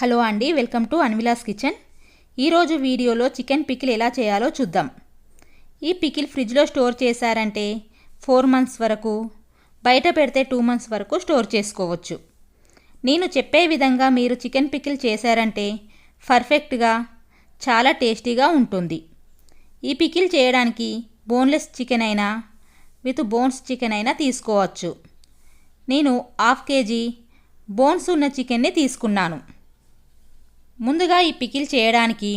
Hello అండి welcome to అన్విలాస్ kitchen. ఈరోజు వీడియోలో చికెన్ పికిల్ ఎలా చేయాలో చూద్దాం. ఈ పికిల్ ఫ్రిడ్జ్లో స్టోర్ చేశారంటే ఫోర్ మంత్స్ వరకు బయట పెడితే టూ మంత్స్ వరకు స్టోర్ చేసుకోవచ్చు. నేను చెప్పే విధంగా మీరు చికెన్ పికిల్ చేశారంటే పర్ఫెక్ట్గా చాలా టేస్టీగా ఉంటుంది. ఈ పికిల్ చేయడానికి బోన్లెస్ చికెన్ అయినా విత్ బోన్స్ చికెన్ అయినా తీసుకోవచ్చు. నేను హాఫ్ కేజీ బోన్స్ ఉన్న చికెన్ని తీసుకున్నాను. ముందుగా ఈ పికిల్ చేయడానికి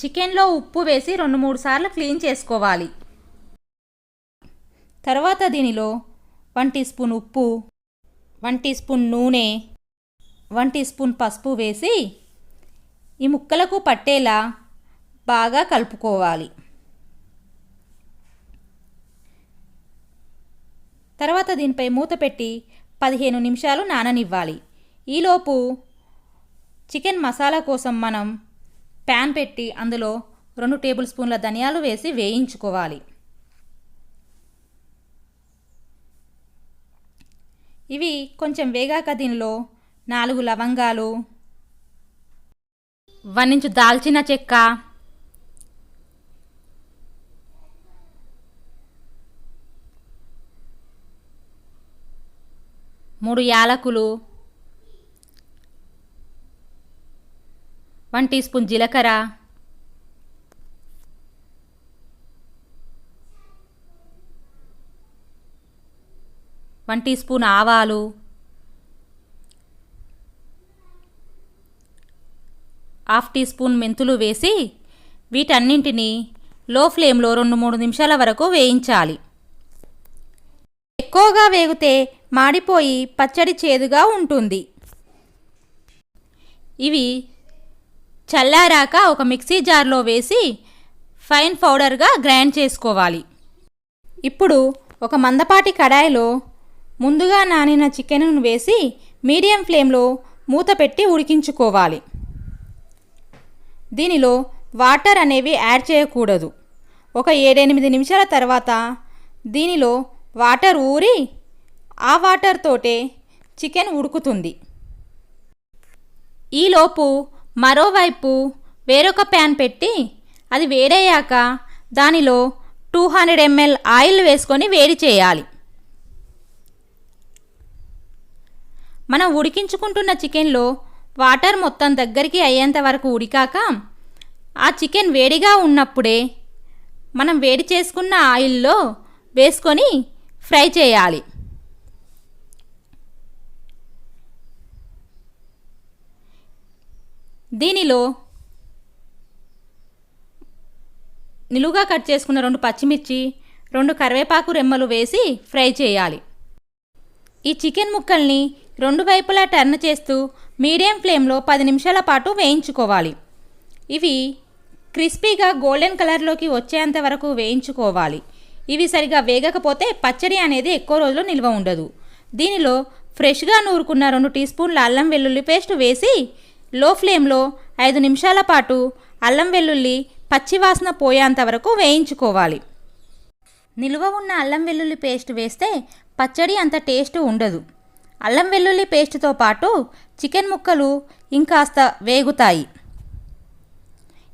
చికెన్లో ఉప్పు వేసి రెండు మూడు సార్లు క్లీన్ చేసుకోవాలి. తర్వాత దీనిలో వన్ టీ స్పూన్ ఉప్పు వన్ టీ స్పూన్ నూనె వన్ టీ స్పూన్ పసుపు వేసి ఈ ముక్కలకు పట్టేలా బాగా కలుపుకోవాలి. తర్వాత దీనిపై మూత పెట్టి పదిహేను నిమిషాలు నాననివ్వాలి. ఈలోపు చికెన్ మసాలా కోసం మనం ప్యాన్ పెట్టి అందులో రెండు టేబుల్ స్పూన్ల ధనియాలు వేసి వేయించుకోవాలి. ఇవి కొంచెం వేగాక దీనిలో నాలుగు లవంగాలు వన్ ఇంచు దాల్చిన చెక్క మూడు యాలకులు వన్ టీ స్పూన్ జీలకర్ర. వన్ టీ స్పూన్ ఆవాలు. హాఫ్ టీ స్పూన్ మెంతులు వేసి వీటన్నింటినీ లో ఫ్లేమ్లో రెండు మూడు నిమిషాల వరకు వేయించాలి. ఎక్కువగా వేగితే మాడిపోయి పచ్చడి చేదుగా ఉంటుంది. ఇవి చల్లారాక ఒక మిక్సీ జార్లో వేసి ఫైన్ పౌడర్గా గ్రైండ్ చేసుకోవాలి. ఇప్పుడు ఒక మందపాటి కడాయిలో ముందుగా నానిన చికెన్ను వేసి మీడియం ఫ్లేమ్లో మూత పెట్టి ఉడికించుకోవాలి. దీనిలో వాటర్ అనేవి యాడ్ చేయకూడదు. ఒక ఏడెనిమిది నిమిషాల తర్వాత దీనిలో వాటర్ ఊరి ఆ వాటర్ తోటే చికెన్ ఉడుకుతుంది. ఈలోపు మరోవైపు వేరొక ప్యాన్ పెట్టి అది వేడయ్యాక దానిలో టూ హండ్రెడ్ ఎంఎల్ ఆయిల్ వేసుకొని వేడి చేయాలి. మనం ఉడికించుకుంటున్న చికెన్లో వాటర్ మొత్తం దగ్గరికి అయ్యేంత వరకు ఉడికాక ఆ చికెన్ వేడిగా ఉన్నప్పుడే మనం వేడి చేసుకున్న ఆయిల్లో వేసుకొని ఫ్రై చేయాలి. దీనిలో నిలువుగా కట్ చేసుకున్న రెండు పచ్చిమిర్చి రెండు కరివేపాకు రెమ్మలు వేసి ఫ్రై చేయాలి. ఈ చికెన్ ముక్కల్ని రెండు వైపులా టర్న్ చేస్తూ మీడియం ఫ్లేమ్లో పది నిమిషాల పాటు వేయించుకోవాలి. ఇవి క్రిస్పీగా గోల్డెన్ కలర్లోకి వచ్చేంత వరకు వేయించుకోవాలి. ఇవి సరిగా వేగకపోతే పచ్చడి అనేది ఎక్కువ రోజులు నిల్వ ఉండదు. దీనిలో ఫ్రెష్గా నూరుకున్న రెండు టీ స్పూన్ల అల్లం వెల్లుల్లి పేస్ట్ వేసి లో ఫ్లేమ్లో ఐదు నిమిషాల పాటు అల్లం వెల్లుల్లి పచ్చివాసన పోయేంత వరకు వేయించుకోవాలి. నిలువ ఉన్న అల్లం వెల్లుల్లి పేస్ట్ వేస్తే పచ్చడి అంత టేస్ట్ ఉండదు. అల్లం వెల్లుల్లి పేస్ట్తో పాటు చికెన్ ముక్కలు ఇంకాస్త వేగుతాయి.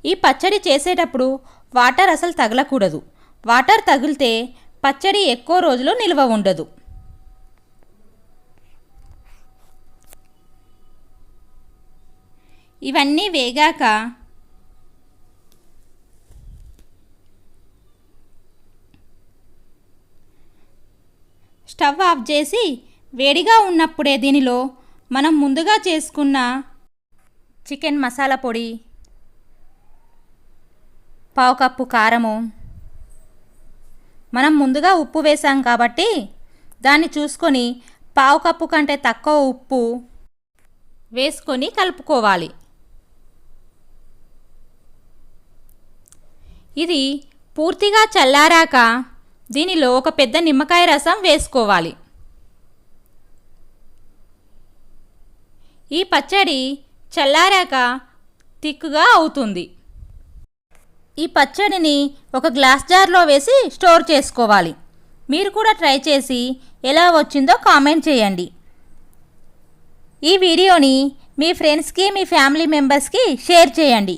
ఈ పచ్చడి చేసేటప్పుడు వాటర్ అసలు తగలకూడదు. వాటర్ తగిలితే పచ్చడి ఎక్కువ రోజులు నిల్వ ఉండదు. ఇవన్నీ వేగాక స్టవ్ ఆఫ్ చేసి వేడిగా ఉన్నప్పుడే దీనిలో మనం ముందుగా చేసుకున్న చికెన్ మసాలా పొడి పావు కప్పు కారము. మనం ముందుగా ఉప్పు వేసాం కాబట్టి దాన్ని చూసుకొని పావు కప్పు కంటే తక్కువ ఉప్పు వేసుకొని కలుపుకోవాలి. ఇది పూర్తిగా చల్లారాక దీనిలో ఒక పెద్ద నిమ్మకాయ రసం వేసుకోవాలి. ఈ పచ్చడి చల్లారాక తిక్కుగా అవుతుంది. ఈ పచ్చడిని ఒక గ్లాస్ జార్లో వేసి స్టోర్ చేసుకోవాలి. మీరు కూడా ట్రై చేసి ఎలా వచ్చిందో కామెంట్ చేయండి. ఈ వీడియోని మీ ఫ్రెండ్స్కి మీ ఫ్యామిలీ మెంబర్స్కి షేర్ చేయండి.